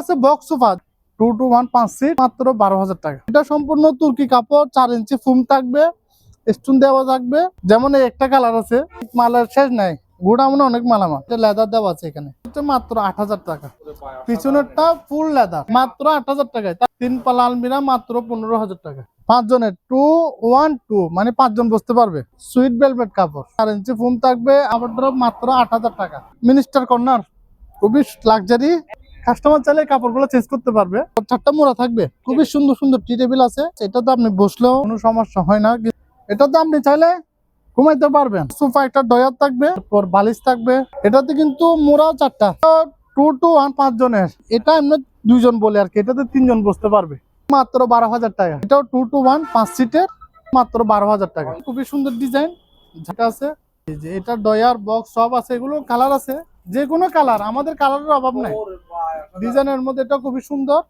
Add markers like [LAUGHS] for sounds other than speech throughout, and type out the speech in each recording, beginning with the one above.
আছে box sofa two two one পাঁচ seat মাত্র বারো হাজার টাকা। এটা সম্পূর্ণ তুর্কি কাপড়, চার ইঞ্চি ফুম থাকবে স্টোন দেওয়া থাকবে। যেমন একটা কালার আছে, মালের শেষ নাই গুড়া মনে অনেক মালামাল। লেদার দেওয়া আছে এখানে। মাত্র আট হাজার টাকা। পিছনেরটা ফুল লেদার মাত্র আট হাজার টাকায়। তিন পালা আলমিরা মাত্র পনেরো হাজার টাকা। পাঁচজনের টু ওয়ান টু মানে পাঁচজন বসতে পারবে। সুইট ভেলভেট কাপড়, চার ইঞ্চি ফুম থাকবে ড্রপ মাত্র আট হাজার টাকা। মিনিস্টার কর্নার খুবই লাক্সারি কাস্টমার চাইলে কাপড়গুলো চেঞ্জ করতে পারবে। চারটা মোড়া থাকবে। খুবই সুন্দর সুন্দর টি টেবিল আছে। এটাতে আপনি বসলেও কোনো সমস্যা হয় না। এটাতে আপনি চাইলে ঘুমাইতে পারবেন। সোফা একটা ডয়ার থাকবে তারপর বালিশ থাকবে। এটাতে কিন্তু মোড়াও চারটা। টু টু ওয়ান পাঁচ জনের এটা এমনি দুইজন বলে আর কি। এটাতে তিনজন বসতে পারবে। মাত্র বারো হাজার টাকা। এটাও টু টু ওয়ান পাঁচ সিটের মাত্র বারো হাজার টাকা। খুবই সুন্দর ডিজাইন যেটা আছে। এই যে এটা ডয়ার বক্স সব আছে। এগুলো কালার আছে। যে কোনো কালার আমাদের কালারের অভাব নাই। ডিজাইনের মধ্যে এটা খুবই সুন্দর।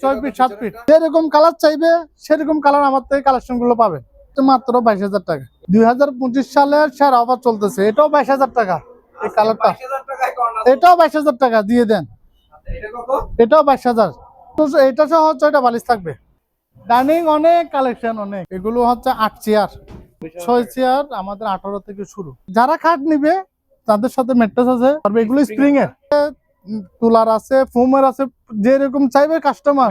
ছয় ফিট সাত ফিট যেরকম কালার চাইবে সেরকম কালার আমার থেকে কালেকশনগুলো পাবে। মাত্র বাইশ হাজার টাকা। দুই হাজার পঁচিশ সালের সেরা অফার চলতেছে। এটাও বাইশ হাজার টাকা। এই কালারটা এটাও বাইশ হাজার টাকা দিয়ে দেন। এটাও বাইশ হাজার। তো এটা সহ ছয়টা বালিশ থাকবে। ডাইনিং অনেক কালেকশন অনেক। এগুলো হচ্ছে আট চেয়ার ছয় চেয়ার আমাদের আঠারো থেকে শুরু। যারা খাট নিবে তাদের সাথে মেট্রেস আছে। এগুলো স্প্রিং এর তুলার আছে ফোমের আছে যেরকম চাইবে কাস্টমার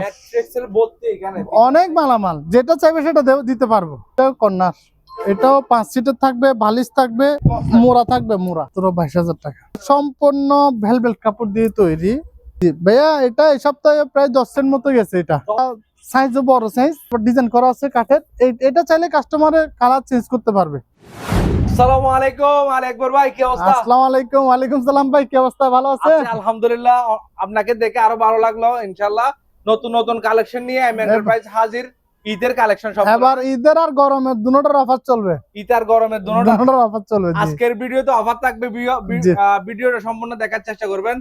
অনেক মালামাল যেটা চাইবে সেটা দিতে পারব। এটাও কর্নার এটাও পাঁচ সিটের থাকবে বালিশ থাকবে মোড়া থাকবে মোড়া। তোর বাইশ হাজার টাকা। সম্পূর্ণ ভেলভেল কাপড় দিয়ে তৈরি। ভাইয়া এটা এই সপ্তাহে প্রায় দশ সেন্ট মতো গেছে এটা। সাইজও বড় সাইজ ডিজাইন করা আছে কাঠের। এটা চাইলে কাস্টমারের কালার চেঞ্জ করতে পারবে। আসসালামু আলাইকুম আলী আকবর ভাই কি অবস্থা? আসসালামু আলাইকুম ওয়ালাইকুম সালাম ভাই কি অবস্থা ভালো আছে আলহামদুলিল্লাহ আপনাকে দেখে আরও ভালো লাগল ইনশাআল্লাহ। নতুন নতুন কালেকশন নিয়ে এম এন্টারপ্রাইজ হাজির ঈদের কালেকশন সব এবার ঈদের আর গরমের দুটোটার অফার চলবে। ঈদ আর গরমের দুটোটার অফার চলবে আজকের ভিডিওতে অফার থাকবে ভিডিওটা সম্পূর্ণ দেখার চেষ্টা করবেন।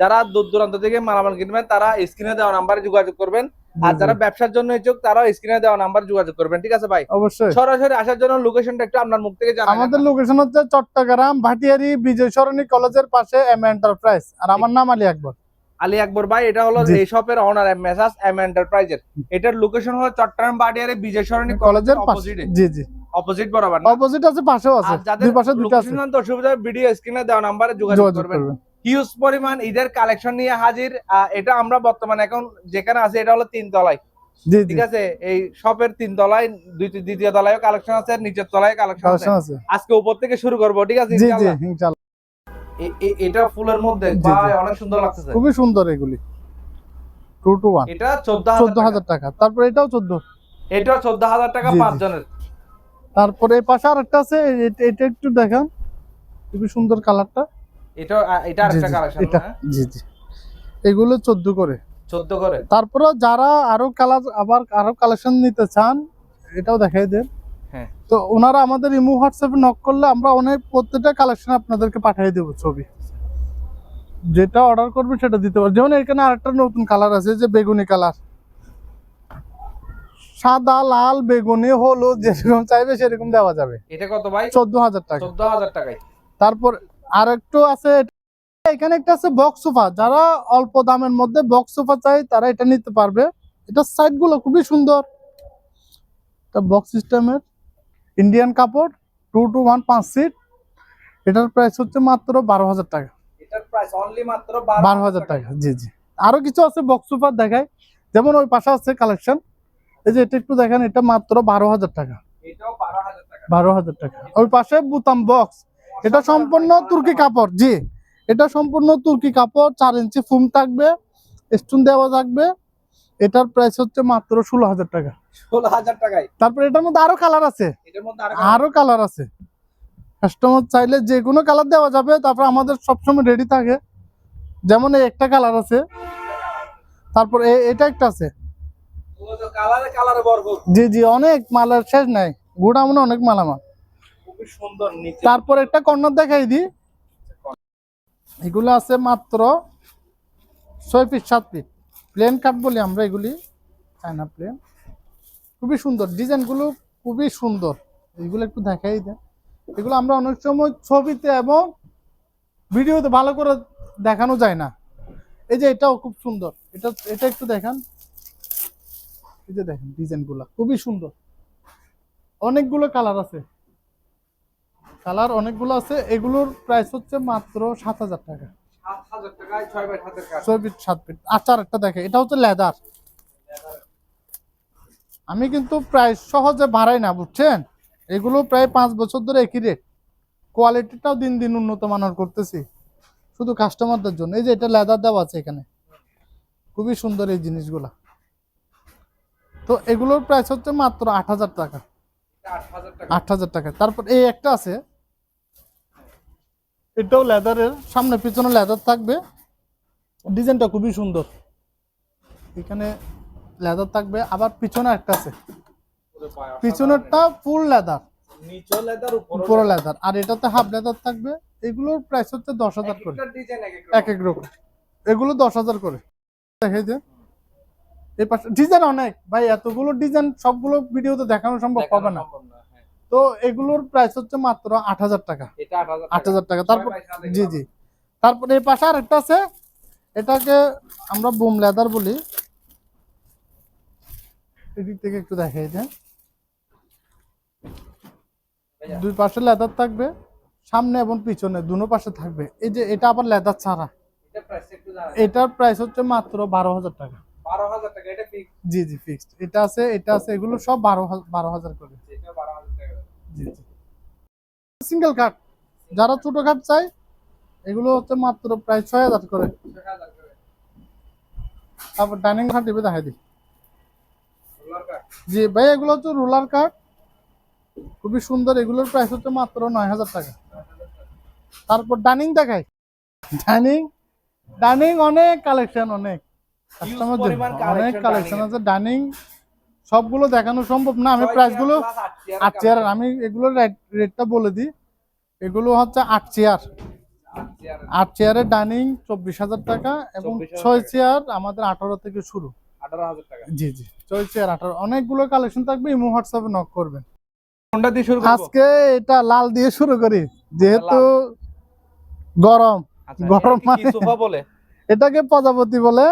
যারা দূর দূরান্ত থেকে মালামাল কিনবেন তারা স্ক্রিনে দেওয়া নাম্বারে যোগাযোগ করবেন। আর যারা ব্যবসার জন্য ইচ্ছুক তারাও স্ক্রিনে দেওয়া নাম্বার যোগাযোগ করবেন ঠিক আছে ভাই? অবশ্যই। সরাসরি আসার জন্য লোকেশনটা একটু আপনার মুখ থেকে জানাবেন। আমাদের লোকেশন হচ্ছে চট্টগ্রাম ভাটিয়ারি বিজয় সরণি কলেজের পাশে এম এন্টারপ্রাইজ আর আমার নাম আলী আকবর। আলী আকবর ভাই এটা হলো। এই শপের অনার মেসাজ এম এন্টারপ্রাইজের এটার লোকেশন হলো চট্টগ্রাম বাডিয়ারে বিজয় সরণি কলেজের অপোজিটে জি জি। অপোজিট বরাবর না? অপোজিট আছে পাশেও আছে। দুই পাশে দুটো আছে। অসুবিধা ভিডিও স্ক্রিনে দেওয়া নাম্বারে যোগাযোগ করবেন। হিউজ পরিমাণ ঈদের কালেকশন নিয়ে হাজির। এটা আমরা বর্তমানে এখন যেখানে আছে এটা হলো তিন তলায়। ঠিক আছে? এই শপের তিন তলায় দ্বিতীয় তলায় কালেকশন আছে আর নিচের তলায় কালেকশন আছে। আজকে উপর থেকে শুরু করব ঠিক আছে? এটা ফুলের মধ্যে। ভাই অনেক সুন্দর লাগতেছে। খুবই সুন্দর এগুলি। টু টু ওয়ান এটা চোদ্দ হাজার টাকা। তারপর এটাও চোদ্দ। এটা চোদ্দ হাজার টাকা জি, জি। পাঁচ জনের তারপরে পাশে আরেকটা আছে এটা- এটা একটু দেখান। খুবই সুন্দর কালারটা এটা এটা আরেকটা কালেকশন জি জি এগুলো চোদ্দ করে। চোদ্দ করে? তারপরে যারা আরও কালার আবার আরও কালেকশন নিতে চান এটাও দেখাই দেন। হ্যাঁ। তো ওনারা আমাদের ইমো হোয়াটসঅ্যাপে নক করলে আমরা অনেক প্রত্যেকটা কালেকশন আপনাদেরকে পাঠিয়ে দেবো ছবি। যেটা অর্ডার করবে সেটা দিতে পারবে যেমন এখানে আরেকটা নতুন কালার আছে যে বেগুনি কালার সাদা লাল বেগুনি হলুদ যেরকম চাইবে সেরকম দেওয়া যাবে। এটা কত ভাই? চোদ্দ হাজার টাকা। চোদ্দ হাজার টাকায়। তারপর আর একটু আছে এখানে একটা আছে বক্স সোফা যারা অল্প দামের মধ্যে বক্স সোফা চাই তারা এটা নিতে পারবে। এটা সাইডগুলো খুবই সুন্দর। এটা বক্স সিস্টেমের ইন্ডিয়ান কাপড় টু টু ওয়ান পাঁচ সিট এটার প্রাইস হচ্ছে মাত্র বারো হাজার টাকা। বারো হাজার টাকা। জি জি। আরও কিছু আছে বক্স সোফা দেখায় যেমন ওই পাশে আছে কালেকশন এই যে এটা একটু দেখেন এটা মাত্র বারো হাজার টাকা। বারো হাজার টাকা। ওই পাশে বুতাম বক্স এটা সম্পূর্ণ তুর্কি কাপড় জি। এটা সম্পূর্ণ তুর্কি কাপড় চার ইঞ্চি ফুম থাকবে স্টোন দেওয়া থাকবে। এটার প্রাইস হচ্ছে মাত্র ষোলো হাজার টাকা। ষোলো হাজার টাকায়। তারপর এটার মধ্যে আরও কালার আছে। আরও কালার আছে। কাস্টমার চাইলে যে কোনো কালার দেওয়া যাবে তারপর আমাদের সবসময় রেডি থাকে। যেমন এই একটা কালার আছে। তারপর এটা একটা আছে। জি জি অনেক মালের শেষ নাই। গুড়া মনে অনেক মালামাল তারপর একটা কর্নার দেখাই দিই। এগুলো আছে মাত্র ছয় ফিট সাত ফিট প্লেন কাট বলি আমরা এগুলি চায়না প্লেন খুবই সুন্দর, ডিজাইনগুলো খুবই সুন্দর। এগুলো একটু দেখাই দেন। এগুলো আমরা অনেক সময় ছবিতে এবং ভিডিওতে ভালো করে দেখানো যায় না। এই যে এটাও খুব সুন্দর। এটা এটা একটু দেখান। এই যে দেখেন ডিজাইনগুলা খুবই সুন্দর। অনেকগুলো কালার আছে। কালার অনেকগুলো আছে এগুলোর প্রাইস হচ্ছে মাত্র সাত হাজার টাকা। ছয় ফিট সাত ফিট আচার একটা দেখে এটা হচ্ছে লেদার আমি কিন্তু প্রায় সহজে বাড়াই না বুঝছেন? এগুলো প্রায় পাঁচ বছর ধরে একই রেট কোয়ালিটিটাও দিন দিন উন্নত মানের করতেছি। শুধু কাস্টমারদের জন্য। এই যে এটা লেদার দেওয়া আছে এখানে। খুবই সুন্দর এই জিনিসগুলা। তো এগুলোর প্রাইস হচ্ছে মাত্র আট হাজার টাকা। আট হাজার টাকা। আট হাজার টাকা। তারপর এই একটা আছে এটাও লেদারের সামনে পিছনে লেদার থাকবে। ডিজাইনটা খুবই সুন্দর। এখানে লেদার থাকবে আবার পিছনে একটা আছে। পিছনেরটা ফুল লেদার। লেদার উপরে লেদার। আর এটাতে হাফ লেদার থাকবে। এগুলোর প্রাইস হচ্ছে দশ হাজার করে। এক এক রকম। এগুলো দশ হাজার করে। দেখে যে এই পাশে ডিজাইন অনেক। ভাই এতগুলো ডিজাইন সবগুলো ভিডিওতে দেখানো সম্ভব হবে না। তো এগুলোর প্রাইস হচ্ছে মাত্র আট হাজার টাকা। আট হাজার টাকা। তারপর জি জি। তারপরে এই পাশে আরেকটা আছে। এটাকে আমরা বুম লেদার বলি। এদিক থেকে একটু দেখাই দেন। দুই পাশে লেদার থাকবে সামনে এবং পিছনে দুনো পাশে থাকবে। এই যে এটা আবার লেদার ছাড়া। এটার প্রাইস হচ্ছে মাত্র বারো হাজার টাকা। বারো হাজার টাকা এটা ফিক্স জি জি ফিক্সড এটা আছে এটা আছে এগুলো সব বারো বারো হাজার করে এটা বারো হাজার টাকা জি জি সিঙ্গেল কাট যারা ছোট কাট চাই এগুলো হচ্ছে মাত্র প্রায় ছয় হাজার করে। তারপর ডাইনিং কাট টিভি দেখাই দিই। জি ভাই এগুলো হচ্ছে রোলার কাট খুবই সুন্দর। এগুলোর প্রাইস হচ্ছে মাত্র নয় হাজার টাকা। তারপর ডাইনিং দেখাই। ডাইনিং ডাইনিং অনেক কালেকশন অনেক। কাস্টমার অনেক কালেকশন আছে। ডাইনিং সবগুলো দেখানো সম্ভব না আমি ছয় প্রাইসগুলো আট চেয়ার আমি এগুলোর রেটটা বলে দিই। এগুলো হচ্ছে আট চেয়ার আট চেয়ারের ডাইনিং চব্বিশ হাজার টাকা এবং ছয় চেয়ার আমাদের আঠারো থেকে শুরু। জি জি ছয় চেয়ার আঠারো। অনেকগুলো কালেকশন থাকবে ইমো হোয়াটসঅ্যাপে নক করবেন। কোনটা দিয়ে শুরু আজকে এটা লাল দিয়ে শুরু করি যেহেতু গরম। আচ্ছা, গরম মানে- সোফা বলে? এটাকে প্রজাপতি বলে।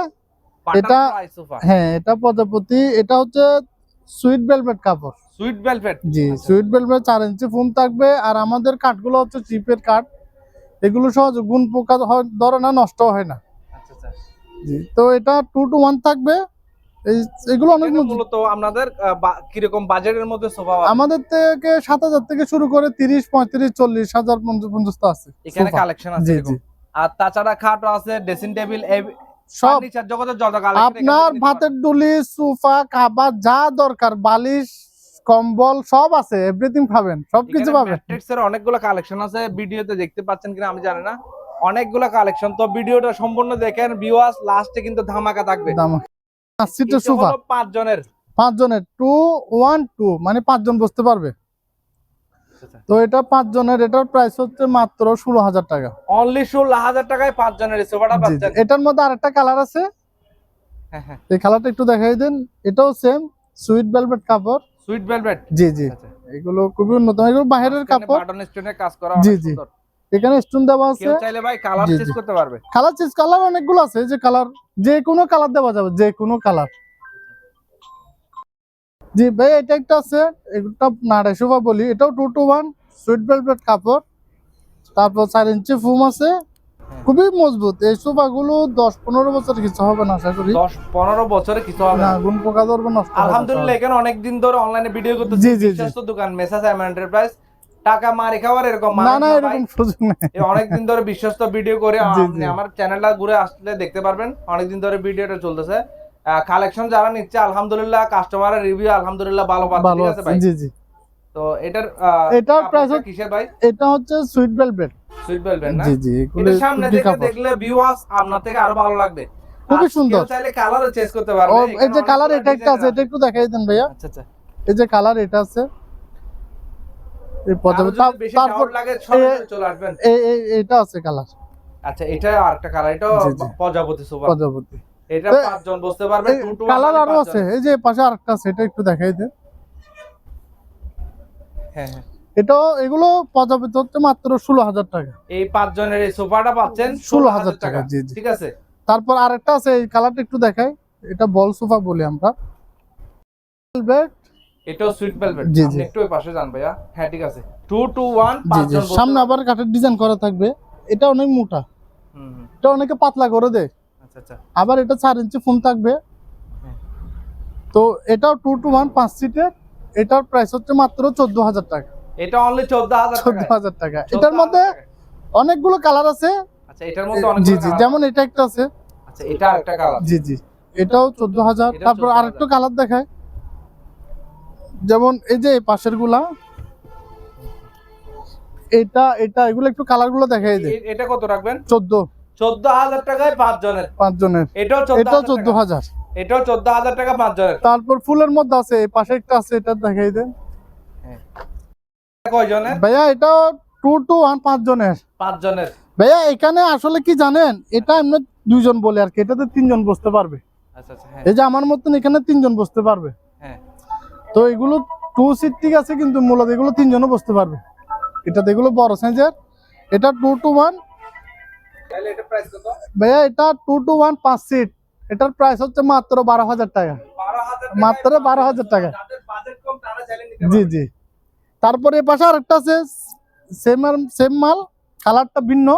এটা- হ্যাঁ এটা প্রজাপতি এটা হচ্ছে সুইট ভেলভেট কাপড়। সুইট ভেলভেট জি সুইট ভেলভেট চার ইঞ্চি ফোন থাকবে আর আমাদের কাঠগুলো হচ্ছে চিপের কাঠ। এগুলো সহজ গুণ পোকা ধরে না নষ্ট হয় না। আচ্ছা আচ্ছা। জি তো এটা টু টু ওয়ান থাকবে। এগুলো অনেক মূলত আপনাদের কীরকম বাজেটের মধ্যে সোফা আমাদের থেকে সাত হাজার থেকে শুরু করে তিরিশ পঁয়ত্রিশ চল্লিশ হাজার পঞ্চাশ পঞ্চাশ আছে এখানে কালেকশন আছে আর তাছাড়া খাটও আছে ড্রেসিং টেবিল সব আপনার ভাতের ডুলি সোফা খাবার যা দরকার বালিশ কম্বল সব আছে এভরিথিং পাবেন সবকিছু পাবেন। অনেকগুলো কালেকশন আছে ভিডিওতে দেখতে পাচ্ছেন কিনা আমি জানি না। অনেকগুলো কালেকশন তো ভিডিওটা সম্পূর্ণ দেখেন ভিউয়ার্স লাস্টে কিন্তু ধামাকা থাকবে। দাম। সিটের সোফা। পাঁচ জনের পাঁচ জনের টু ওয়ান টু মানে পাঁচজন বসতে পারবে। তো এটা পাঁচ জনের এটার প্রাইস হচ্ছে মাত্র ষোলো হাজার টাকা। অনলি ষোলো হাজার টাকায় পাঁচ জনের সোফাটা। পাচ্ছেন। এটার মধ্যে আরেকটা কালার আছে। হ্যাঁ হ্যাঁ। এই কালারটা একটু দেখাই দেন। এটাও সেম সুইট ভেলভেট কাপড় সুইট ভেলভেট জি জি। এগুলো খুবই উন্নত। এগুলো বাইরের কাপড়। বাটন স্টোনের কাজ করা জি, জি। এখানে স্টোন দেওয়া আছে। চাইলে ভাই কালার চেঞ্জ করতে পারবে। কালার চেঞ্জ কালার অনেকগুলো আছে। যে কালার যে কোনো কালার দেওয়া যাবে যে কোনো কালার জি ভাই এটা একটা আছে এটা নাড়াই সোফা বলি। এটাও two two one sweet velvet কাপড়। তারপর চার ইঞ্চি ফুম আছে। খুবই মজবুত। এই সোফা গুলো দশ পনেরো বছর কিছু হবে না আশা করি। দশ পনেরো বছরে কিছু হবে না না। গুণ পোকা ধরবে না। আলহামদুলিল্লাহ এখানে অনেকদিন ধরে অনলাইনে ভিডিও করতে জি, জি, দোকান মেসাজ এম এন্টারপ্রাইজ টাকা মারি খাওয়ার এরকম না না না এরকম সুযোগ নেই। অনেকদিন ধরে বিশ্বস্ত ভিডিও করে আপনি। আমার চ্যানেলটা ঘুরে আসলে দেখতে পারবেন। অনেকদিন ধরে ভিডিওটা চলতেছে। কালেকশন যারা নিচ্ছে আলহামদুলিল্লাহ কাস্টমারের রিভিউ আলহামদুলিল্লাহ ভালো পাচ্ছে ঠিক আছে ভাই? জি জি। তো এটার এটার price কিসের ভাই? এটা হচ্ছে সুইট ভেলভেট সুইট ভেলভেট না? জি জি এটা সামনে থেকে দেখলে ভিউয়ার্স আপনার থেকে আরও ভালো লাগবে। খুবই সুন্দর। চাইলে কালারও চেঞ্জ করতে পারবে। এই যে কালার এটা একটা আছে এটা একটু দেখাই দেন ভাইয়া। আচ্ছা আচ্ছা। এই যে কালার এটা আছে। এই বেশি তারপর লাগে চলে আসবেন। এই এটা আছে কালার আচ্ছা এটা আরেকটা কালার এটা। প্রজাপতি সোফা প্রজাপতি। এটা পাঁচজন বসতে পারবে কালার মানে আরও আছে এই যে পাশে আরেকটা আছে এটা একটু দেখাই দেন। হ্যাঁ হ্যাঁ। এগুলো প্রজাপতি হচ্ছে মাত্র ষোলো হাজার টাকা। এই পাঁচজনের এই সোফাটা পাচ্ছেন ষোলো হাজার টাকা জি ঠিক আছে? তারপর আরেকটা আছে এই কালারটা একটু দেখাই। এটা বল সোফা বলি আমরা। Velvet, এটাও সুইট ভেলভেট জি, জি। একটু পাশে যান ভাইয়া। হ্যাঁ ঠিক আছে। টু টু ওয়ান জি জি। সামনে আবার কাঠের ডিজাইন করা থাকবে। এটা অনেক মোটা। এটা অনেকে পাতলা করে দেয়। আবার এটা চার ইঞ্চি ফোন থাকবে। হ্যাঁ। তো এটাও টু টু ওয়ান পাঁচ সিটের এটার প্রাইস হচ্ছে মাত্র চোদ্দ হাজার টাকা। এটা অনলি চোদ্দ হাজার চোদ্দ টাকা হাজার টাকা এটার মধ্যে অনেকগুলো কালার আছে। আচ্ছা এটার মধ্যে জি জি যেমন এটা একটা আছে। আচ্ছা এটা আরেকটা কালার জি জি। এটাও চোদ্দ হাজার তারপর 14,000 আরেকটা কালার দেখায় যেমন এই যে পাশেরগুলা এটা এটা এগুলো একটু কালারগুলো দেখাই দে। এটা কত রাখবেন? চোদ্দ। চোদ্দ হাজার টাকায় পাঁচ জনের পাঁচ জনের এটাও এটাও চোদ্দ হাজার। এটাও চোদ্দ হাজার টাকা পাঁচ জনের তারপর ফুলের মধ্যে আছে পাশে একটা আছে এটা দেখাই দেন। কয় জনের ভাইয়া এটাও টু টু ওয়ান পাঁচ জনের পাঁচ জনের ভাইয়া এখানে আসলে কি জানেন এটা এমনি দুইজন বলে আর কি এটাতে তিনজন বসতে পারবে। আচ্ছা আচ্ছা হ্যাঁ। এই যে আমার মতন এখানে তিনজন বসতে পারবে। হ্যাঁ। তো এগুলো টু সিট ঠিক আছে কিন্তু মূলত এগুলো তিনজনও বসতে পারবে। এটাতে এগুলো বড় সাইজের এটা টু টু ওয়ান ভাইয়া এটা টু টু ওয়ান পাঁচ সিট এটার প্রাইস হচ্ছে মাত্র বারো হাজার টাকা। মাত্র বারো হাজার টাকা। জি জি। তারপরে এ পাশে আরেকটা আছে সেম সেম মাল কালারটা ভিন্ন।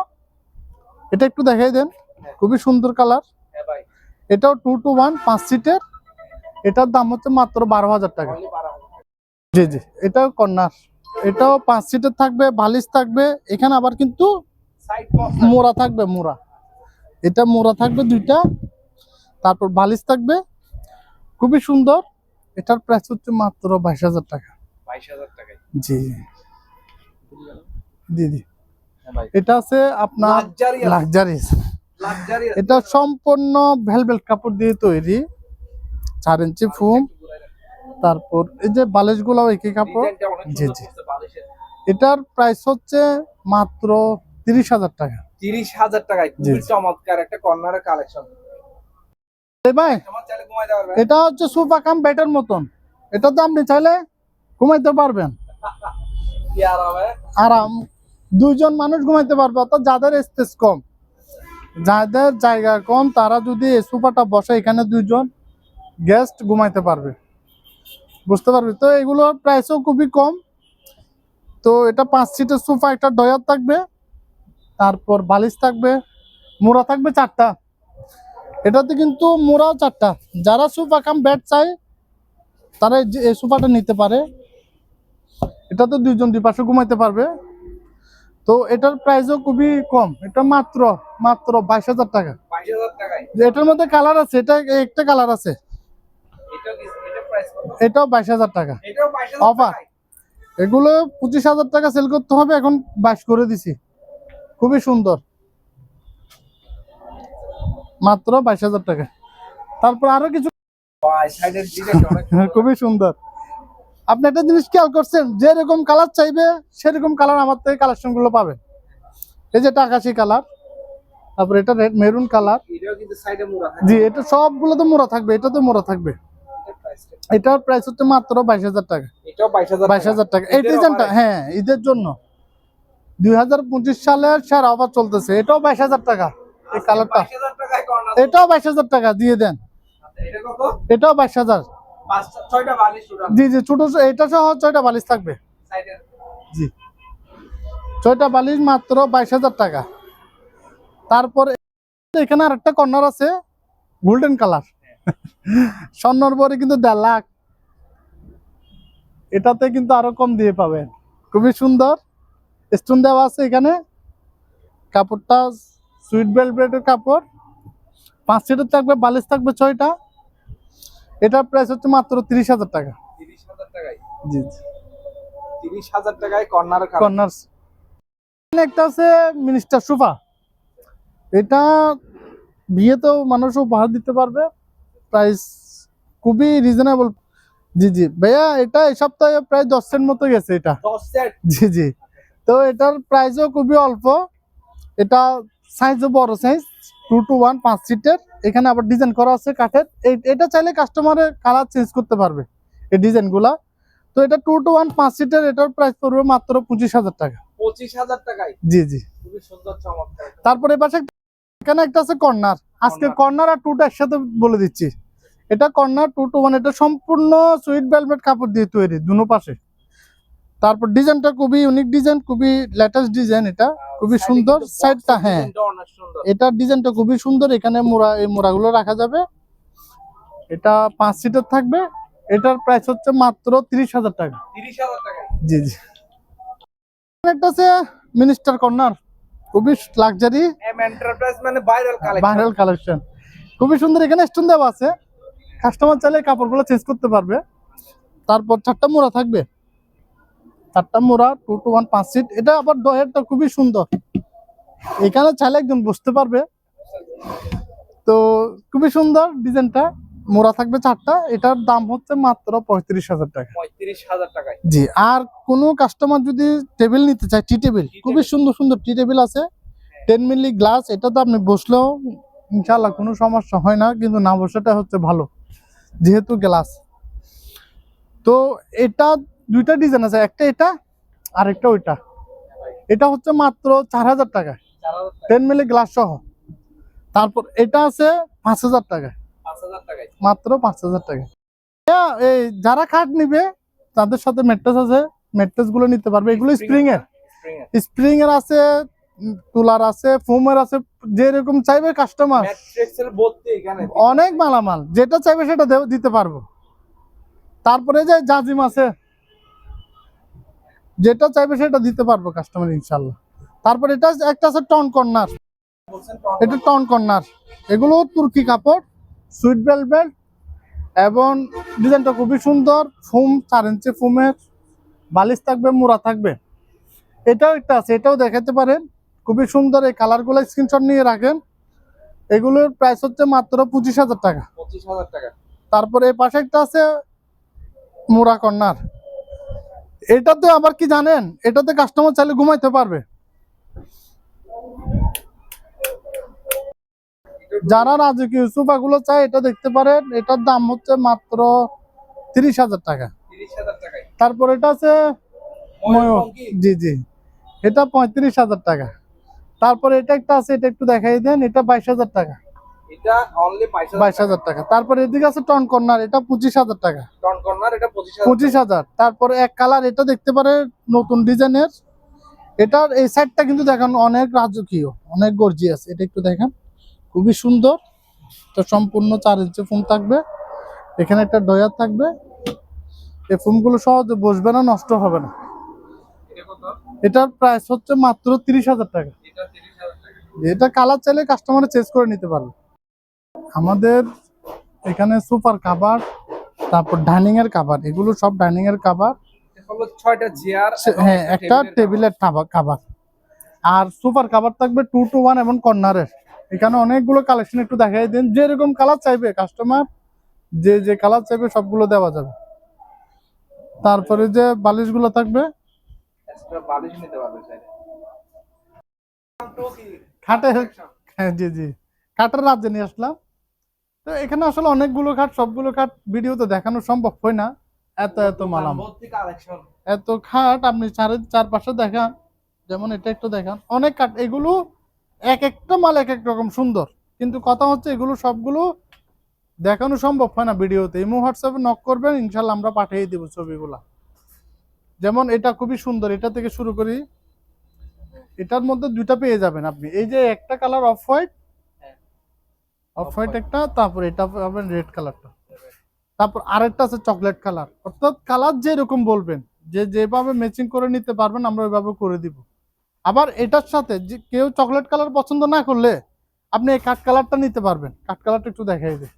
এটা একটু দেখাই দেন খুবই সুন্দর কালার হ্যাঁ এটাও টু টু ওয়ান পাঁচ সিটের এটার দাম হচ্ছে মাত্র বারো হাজার টাকা। জি জি। এটাও কর্নার। এটাও পাঁচ সিটের থাকবে বালিশ থাকবে। এখানে আবার কিন্তু মোড়া থাকবে মোড়া। এটা মোড়া থাকবে দুইটা তারপর বালিশ থাকবে। খুবই সুন্দর। এটার প্রাইস হচ্ছে মাত্র বাইশ হাজার টাকা। বাইশ হাজার টাকায়? জি দিদি হ্যাঁ এটা আছে আপনার লাক্সারিস এটা সম্পূর্ণ ভেলভেট কাপড় দিয়ে তৈরি। চার ইঞ্চি ফুম তারপর এই যে বালিশগুলো একই কাপড়। জি, জি। এটার প্রাইস হচ্ছে মাত্র তিরিশ হাজার টাকা। তিরিশ হাজার টাকায় খুবই চমৎকার একটা কর্নারের কালেকশন। ভাই এটা হচ্ছে সোফা কাম বেডের মতন। এটা তো আপনি চাইলে ঘুমাইতে পারবেন। [LAUGHS] হবে আরাম দুইজন মানুষ ঘুমাইতে পারবে অর্থাৎ যাদের স্পেস কম। যাদের জায়গা কম তারা যদি সোফাটা বসে এখানে দুইজন গেস্ট ঘুমাইতে পারবে। বুঝতে পারবে? তো এগুলোর প্রাইসও খুবই কম। তো এটা পাঁচ সিটের সোফা একটা ডয়ার থাকবে। তারপর বালিশ থাকবে মোড়া থাকবে চারটা। এটাতে কিন্তু মোড়াও চারটা। যারা সোফা কাম বেড চায় তারা এই সোফাটা নিতে পারে। এটাতে দুইজন দুই পাশে ঘুমাইতে পারবে। তো এটার প্রাইসও খুবই কম। এটা মাত্র মাত্র বাইশ হাজার টাকা। এটার মধ্যে কালার আছে। এটা একটা কালার আছে। এটাও বাইশ হাজার টাকা। টাকায়? এগুলো পঁচিশ হাজার টাকা সেল করতে হবে। এখন বাইশ করে দিছি। খুবই সুন্দর। মাত্র বাইশ হাজার টাকা। তারপর আরও কিছু। [LAUGHS] খুবই সুন্দর। আপনি একটা জিনিস খেয়াল করছেন যেরকম কালার চাইবে সেরকম কালার আমার থেকে কালেকশনগুলো পাবেন। এই যে টাকাশি কালার তারপর এটা রেড মেরুন কালার জি এটা সবগুলো তো মোড়া থাকবে এটা তো মোড়া থাকবে। এটার প্রাইস হচ্ছে মাত্র বাইশ হাজার টাকা। বাইশ হাজার টাকা। এই ডিজাইনটা হ্যাঁ ঈদের জন্য। দুই হাজার পঁচিশ সালের সেরা অফার চলতেছে। এটাও বাইশ হাজার টাকা এই কালারটা হাজার এটাও বাইশ হাজার টাকা দিয়ে দেন। আচ্ছা, এটাও বাইশ হাজার। জি জি ছোট এটা সহ ছয়টা বালিশ থাকবে। জি। ছয়টা বালিশ মাত্র বাইশ হাজার টাকা। তারপর এখানে আর একটা কর্নার আছে গোল্ডেন কালার স্বর্ণর পরে কিন্তু দেড় লাখ। এটাতে কিন্তু আরও কম দিয়ে পাবেন। খুবই সুন্দর। স্টোন দেওয়া আছে এখানে। কাপড়টা সুইট বেলভেটের কাপড়। পাঁচ সিটের থাকবে বালিশ থাকবে ছয়টা। এটার প্রাইস হচ্ছে মাত্র তিরিশ হাজার টাকা। তিরিশ হাজার টাকায়? জি জি। তিরিশ হাজার টাকায় কর্নার কর্নার। একটা আছে মিনিস্টার সোফা। এটা বিয়েতেও মানুষ উপহার দিতে পারবে। প্রাইস খুবই রিজনেবল জি জি। ভাইয়া এটা এই সপ্তাহে প্রায় দশের মতো গেছে এটা। দশ সেট জি জি। তো এটার প্রাইসও খুবই অল্প। এটা সাইজও বড় সাইজ টু টু ওয়ান পাঁচ সিটের এখানে আবার ডিজাইন করা আছে কাঠের। এটা চাইলে কাস্টমারের কালার চেঞ্জ করতে পারবে এই ডিজাইনগুলা তো এটা টু টু ওয়ান পাঁচ সিটের এটার প্রাইস পড়বে মাত্র পঁচিশ হাজার টাকা। পঁচিশ হাজার টাকায়? জি জি। তারপরে পাশে এখানে একটা আছে কর্নার। আজকে কর্নার। আর টুটা একসাথে বলে দিচ্ছি। এটা কর্নার টু টু ওয়ান এটা সম্পূর্ণ সুইট ভেলভেট কাপড় দিয়ে তৈরি দুনো পাশে। তারপর ডিজাইনটা খুবই ইউনিক ডিজাইন খুবই লেটেস্ট ডিজাইন এটা খুবই সুন্দর সাইডটা হ্যাঁ design টা অনেক সুন্দর। এটার ডিজাইনটা খুবই সুন্দর এখানে মোড়া এই মোড়াগুলো রাখা যাবে। এটা পাঁচ সিটের থাকবে এটার প্রাইস হচ্ছে মাত্র তিরিশ হাজার টাকা। জি জি। একটা আছে মিনিস্টার কর্নার খুবই লাক্সারি এম এন্টারপ্রাইজ মানে ভাইরাল কালেকশন ভাইরাল কালেকশন খুবই সুন্দর এখানে স্টোন দেওয়া আছে। কাস্টমার চাইলে কাপড়গুলো চেঞ্জ করতে পারবে। তারপর চারটা মোড়া থাকবে। চারটা মোড়া টু টু ওয়ান পাঁচ সিট এটা আবার ডয়েরটা খুবই সুন্দর। এখানে চাইলে একজন বসতে পারবে। তো খুবই সুন্দর ডিজাইনটা। মোড়া থাকবে চারটা। এটার দাম হচ্ছে মাত্র পঁয়ত্রিশ হাজার টাকা। পঁয়ত্রিশ হাজার টাকায়। জি আর কোনো কাস্টমার যদি টেবিল নিতে চায় টি টেবিল খুবই সুন্দর সুন্দর টি টেবিল আছে। টেন মিলি গ্লাস এটা তো আপনি বসলেও ইনশাল্লাহ কোনো সমস্যা হয় না কিন্তু না বসাটা হচ্ছে ভালো যেহেতু গ্লাস তো এটা দুইটা ডিজাইন আছে একটা এটা আর একটা ওইটা। এটা হচ্ছে মাত্র চার হাজার টাকা। টেন মিলি গ্লাস সহ। তারপর এটা আছে পাঁচ হাজার টাকা। মাত্র পাঁচ হাজার টাকা। এই যারা খাট নিবে তাদের সাথে মেট্রেস আছে মেট্রেসগুলো নিতে পারবে। এগুলো স্প্রিং এর স্প্রিং এর আছে তুলার আছে ফোমের আছে যেরকম চাইবে কাস্টমার অনেক মালামাল। যেটা চাইবে সেটা দিতে পারব। তারপরে যে জাজিম আছে যেটা চাইবে সেটা দিতে পারব কাস্টমার ইনশাল্লাহ তারপর এটা একটা আছে টন কর্নার এটা টন কর্নার এগুলো তুর্কি কাপড় সুইট ভেলভেট এবং ডিজাইনটা খুবই সুন্দর। ফুম চার ইঞ্চি ফুমের বালিশ থাকবে মোড়া থাকবে। এটাও একটা আছে এটাও দেখাতে পারেন। খুবই সুন্দর এই কালারগুলো স্ক্রিনশট নিয়ে রাখেন। এগুলোর প্রাইস হচ্ছে মাত্র পঁচিশ হাজার টাকা। পঁচিশ হাজার টাকা। তারপরে এই পাশে একটা আছে মোড়া কর্নার এটাতে আবার কি জানেন? এটাতে কাস্টমার চাইলে ঘুমাইতে পারবে। যারা রাজকীয় সোফা গুলো চায় এটা দেখতে পারেন এটার দাম হচ্ছে মাত্র তিরিশ হাজার টাকা। তারপর এটা আছে জি জি। এটা পঁয়ত্রিশ হাজার টাকা। তারপর এটা একটা আছে এটা একটু দেখাই দেন এটা বাইশ হাজার টাকা। এটা অনলি টাকা। তারপর এদিকে আছে টন কর্নার এটা পঁচিশ হাজার টাকা। টন কর্নার এটা তারপরে এক কালার এটা দেখতে পারে নতুন ডিজাইনের। এটার এই সাইডটা কিন্তু দেখান অনেক রাজকীয় অনেক গর্জিয়াস এটা একটু দেখেন খুবই সুন্দর। তো সম্পূর্ণ চার ইঞ্চি ফোম থাকবে। এখানে একটা ডয়ার থাকবে। এই ফোমগুলো সহজে বসবে না নষ্ট হবে না। এটার প্রাইস হচ্ছে মাত্র তিরিশ হাজার টাকা। এটা কালার চাইলে কাস্টমার চেঞ্জ করে নিতে পারবে। আমাদের এখানে সুপার কাভার তারপর ডাইনিং এর কাভার এগুলো সব ডাইনিং এর কাভার হলো ছয়টা চেয়ার হ্যাঁ একটা টেবিলের কাভার আর সুপার কাভার থাকবে টু টু ওয়ান এবং কর্নারের। এখানে অনেকগুলো কালেকশন একটু দেখাই দিন। যেরকম কালার চাইবে কাস্টমার যে যে কালার চাইবে সবগুলো দেওয়া যাবে। তারপরে যে বালিশগুলো থাকবে। বালিশ নিতে পারবে চাইলে হ্যাঁ জি জি। খাটের রাজ্যে নিয়ে আসলাম। তো এখানে আসলে অনেকগুলো খাট সবগুলো খাট ভিডিওতে দেখানো সম্ভব হয় না। এত এত মালাম। এত খাট আপনি চারে চারপাশে দেখান। যেমন এটা একটু দেখান। অনেক কাঠ এগুলো এক একটা মাল এক এক রকম সুন্দর। কিন্তু কথা হচ্ছে এগুলো সবগুলো দেখানো সম্ভব হয় না ভিডিওতে ইমো হোয়াটসঅ্যাপে নক করবেন ইনশাল্লাহ আমরা পাঠিয়ে দেবো ছবিগুলা। যেমন এটা খুবই সুন্দর। এটা থেকে শুরু করি। এটার মধ্যে দুইটা পেয়ে যাবেন আপনি। এই যে একটা কালার অফ হোয়াইট হ্যাঁ। অফ হোয়াইট একটা তারপর এটা পাবেন রেড কালারটা তারপর আরেকটা আছে চকলেট কালার অর্থাৎ কালার যেরকম বলবেন যে যেভাবে ম্যাচিং করে নিতে পারবেন আমরা ওইভাবে করে দিব। আবার এটার সাথে যে কেউ চকলেট কালার পছন্দ না করলে আপনি এই কাঠ কালারটা নিতে পারবেন। কাঠ কালারটা একটু দেখাই দে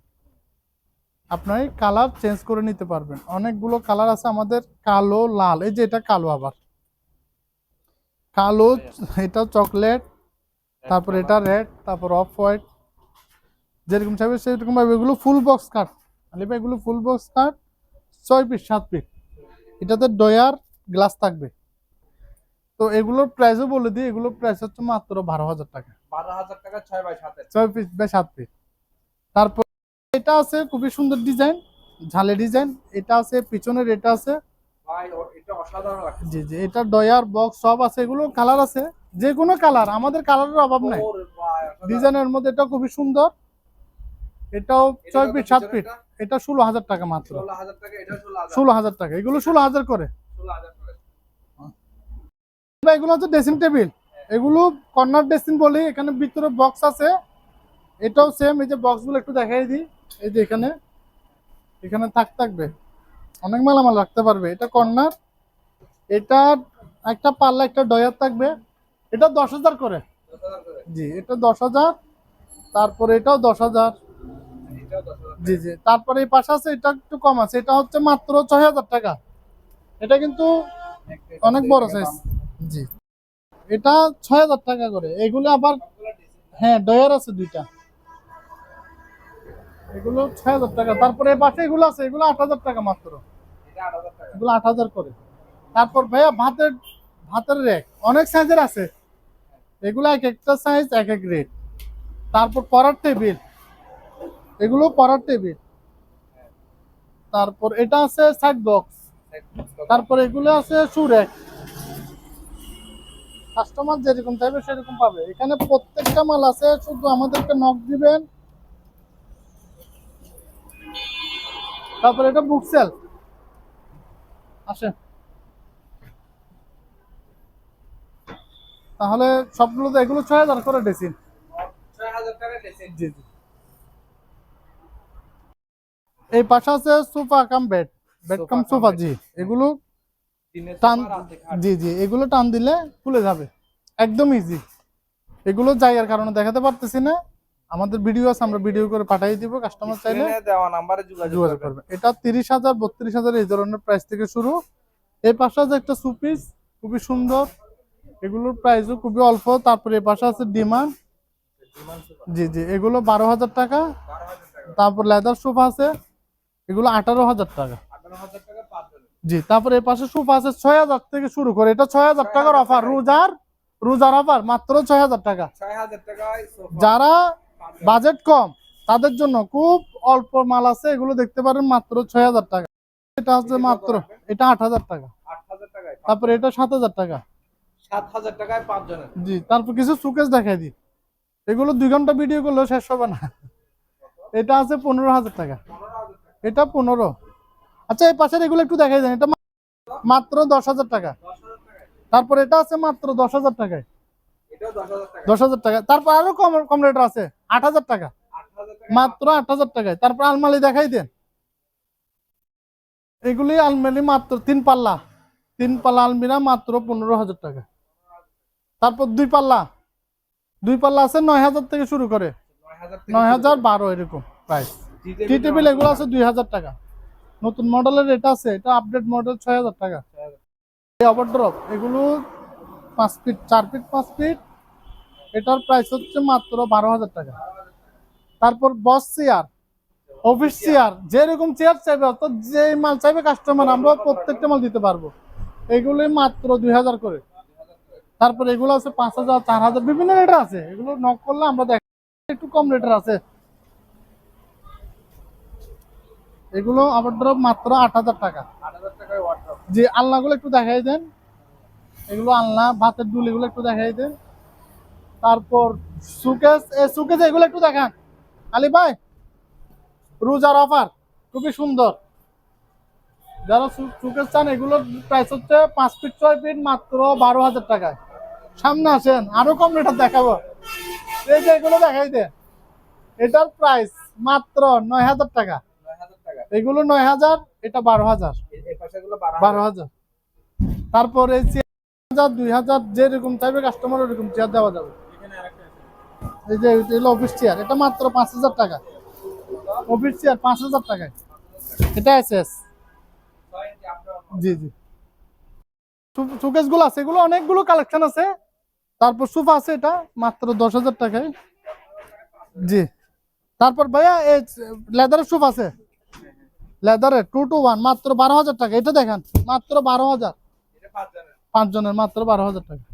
আপনার কালার চেঞ্জ করে নিতে পারবেন। অনেকগুলো কালার আছে আমাদের কালো লাল এই যে এটা কালো আবার। কালো এটা চকলেট তারপর এটা রেড তারপর অফ হোয়াইট যেরকম চাইবে সেরকম ভাবে এগুলো ফুল বক্স কাঠ আলি ভাই এগুলো ফুল বক্স কাঠ ছয় পিস সাত পিস এটাতে ডয়ার গ্লাস থাকবে। তো এগুলোর প্রাইসও বলে দিই এগুলোর প্রাইস হচ্ছে মাত্র বারো হাজার টাকা। বারো হাজার টাকা ছয় বাই সাতের। ছয় পিস বা সাত পিস তারপর এটা আছে খুবই সুন্দর ডিজাইন ঝালে ডিজাইন এটা আছে পিছনের এটা আছে। জি জি এটা ডয়ার বক্স সব আছে। এগুলো কালার আছে। যে কোনো কালার আমাদের কালারের অভাব নাই। ডিজাইনের মধ্যে এটা খুবই সুন্দর। এটাও ছয় ফিট সাত ফিট। এটা? ষোলো হাজার টাকা মাত্র। ষোলো হাজার টাকা এগুলো ষোলো হাজার করে। এগুলো হচ্ছে ড্রেসিং টেবিল এগুলো কর্নার ড্রেসিং বলি এখানে ভিতরে বক্স আছে। এটাও সেম এই যে বক্সগুলো একটু দেখাই দিই। এই যে এখানে। এখানে থাক থাকবে। অনেক মালামাল রাখতে পারবে। এটা কর্নার এটা একটা পাল্লা একটা ডয়ার থাকবে। এটা দশ হাজার করে। জি এটা দশ হাজার। তারপরে এটাও দশ হাজার। জি জি। তারপরে এই পাশে আছে, এটা একটু কম আছে। এটা হচ্ছে মাত্র ছয় হাজার টাকা। এটা কিন্তু অনেক বড় সাইজ জি। এটা ছয় হাজার টাকা করে। এগুলো আবার হ্যাঁ ডয়ার আছে দুইটা। এগুলো ছয় হাজার টাকা। তারপরে এই পাশে এগুলো আছে, এগুলো আট হাজার টাকা মাত্র। এগুলো আট হাজার করে। তারপর ভাইয়া, ভাতের ভাতের রেক। অনেক সাইজের আছে। এগুলো এক একটা সাইজ এক এক রেট তারপর পড়ার টেবিল। এগুলো পড়ার টেবিল। তারপর এটা আছে সাইড বক্স তারপর এগুলো আছে শু র্যাক কাস্টমার যেরকম চাইবে সেরকম পাবে। এখানে প্রত্যেকটা মাল আছে শুধু আমাদেরকে নক দিবেন। তারপর এটা বুক সেল আসেন। তাহলে সবগুলো তো এগুলো ছয় হাজার করে ডেসিন ছয় হাজার টাকা ড্রেসিং জি জি। এই পাশে আছে sofa cum bed bed cum sofa জি। এগুলো তিনের টান। জি জি এগুলো টান দিলে খুলে যাবে। একদম ইজি এগুলো জায়গার কারণে দেখাতে পারতেছি না। আমাদের ভিডিও আছে আমরা ভিডিও করে পাঠিয়ে দিব। কাস্টমার চাইলে দেওয়া নাম্বারে যোগাযোগ করবে। এটা তিরিশ হাজার বত্রিশ হাজার এই ধরনের প্রাইস থেকে শুরু। এই পাশে আছে একটা সুপিস খুবই সুন্দর। এগুলোর প্রাইসও খুবই অল্প। তারপরে এই পাশে আছে ডিমান্ড জি জি এগুলো বারো হাজার টাকা। তারপর লেদার সোফা আছে। এগুলো আঠারো হাজার টাকা। টাকা জি তারপরে এই পাশে সোফা আছে ছয় হাজার থেকে শুরু করে। এটা ছয় হাজার টাকার অফার রোজার রোজার অফার মাত্র ছয় হাজার টাকা। যারা বাজেট কম তাদের জন্য খুব অল্প মাল আছে এগুলো দেখতে পারেন মাত্র ছয় হাজার টাকা। এটা হচ্ছে মাত্র এটা আট হাজার টাকা। তারপরে এটা সাত হাজার টাকা। সাত হাজার জনের। জি তারপর কিছু সুকেস দেখাই দিই। এগুলো দুই ঘণ্টা ভিডিও করলেও শেষ হবে না। এটা আছে টাকা পনেরো হাজার টাকা। এটা পনেরো। আচ্ছা এই পাশের এগুলো একটু দেখাই দেন। এটা মাত্র দশ হাজার টাকা। তারপর এটা আছে মাত্র দশ হাজার টাকায়। দশ হাজার টাকা। তারপর আরও কম কম রেট আছে, আট হাজার টাকা। মাত্র আট হাজার টাকায়। তারপর আলমালি দেখাই দেন। এগুলি আলমারি মাত্র তিন পাল্লা। তিন পাল্লা আলমিরা মাত্র পনেরো হাজার টাকা। তারপর দুই পাল্লা। দুই পাল্লা আছে নয় হাজার থেকে শুরু করে। নয় হাজার বারো এরকম প্রাইস টি টেবিল এগুলো আছে দুই হাজার টাকা। নতুন মডেলের এটা আছে এটা আপডেট মডেল ছয় হাজার টাকা। এই ওভারড্রপ এগুলো পাঁচ ফিট চার ফিট পাঁচ ফিট এটার প্রাইস হচ্ছে মাত্র বারো হাজার টাকা। তারপর বস চেয়ার অফিস চেয়ার যেরকম চেয়ার চাইবে অর্থাৎ যে মাল চাইবে কাস্টমার আমরা প্রত্যেকটা মাল দিতে পারব। এগুলোই মাত্র দুই হাজার করে। তারপর এগুলো আছে পাঁচ হাজার চার হাজার বিভিন্ন রেটের আছে। এগুলো নক করলে আমরা দেখ একটু কম রেটের আছে। এগুলো আবার ড্রপ মাত্র আট হাজার টাকা। যে আলনাগুলো একটু দেখাই দেন। এগুলো আলনা ভাতের ডুল এগুলো একটু দেখাই দেন। তারপর সুকেস সুকেস এগুলো একটু দেখান। আলি ভাই রোজার অফার খুবই সুন্দর। যারা সুকেস চান এগুলোর প্রাইস হচ্ছে পাঁচ ফিট ছয় ফিট মাত্র বারো হাজার টাকায়। সামনে আসেন আরও কম রেটার দেখাবো। এই যে এগুলো দেখাই দেন। এটার প্রাইস মাত্র নয় হাজার টাকা। এগুলো নয় হাজার এটা বারো হাজার। বারো হাজার। তারপর হাজার দুই হাজার যেরকম চাইবে কাস্টমার ওরকম চেয়ার দেওয়া যাবে। এই যে এটা অফিস চেয়ার এটা মাত্র পাঁচ হাজার টাকা। অফিস চেয়ার পাঁচ হাজার টাকায়। এটা এস এস ছয় ইঞ্চি আপনার জি জি। শোকেসগুলো আছে এগুলো অনেকগুলো কালেকশন আছে। তারপর সোফা আছে এটা মাত্র দশ হাজার টাকায়। জি। তারপর ভাইয়া এই লেদারের সোফা আছে। লেদারের টু টু ওয়ান মাত্র বারো হাজার টাকা। এটা দেখেন মাত্র বারো হাজার। এটা পাঁচ জনের পাঁচ জনের মাত্র বারো হাজার টাকা।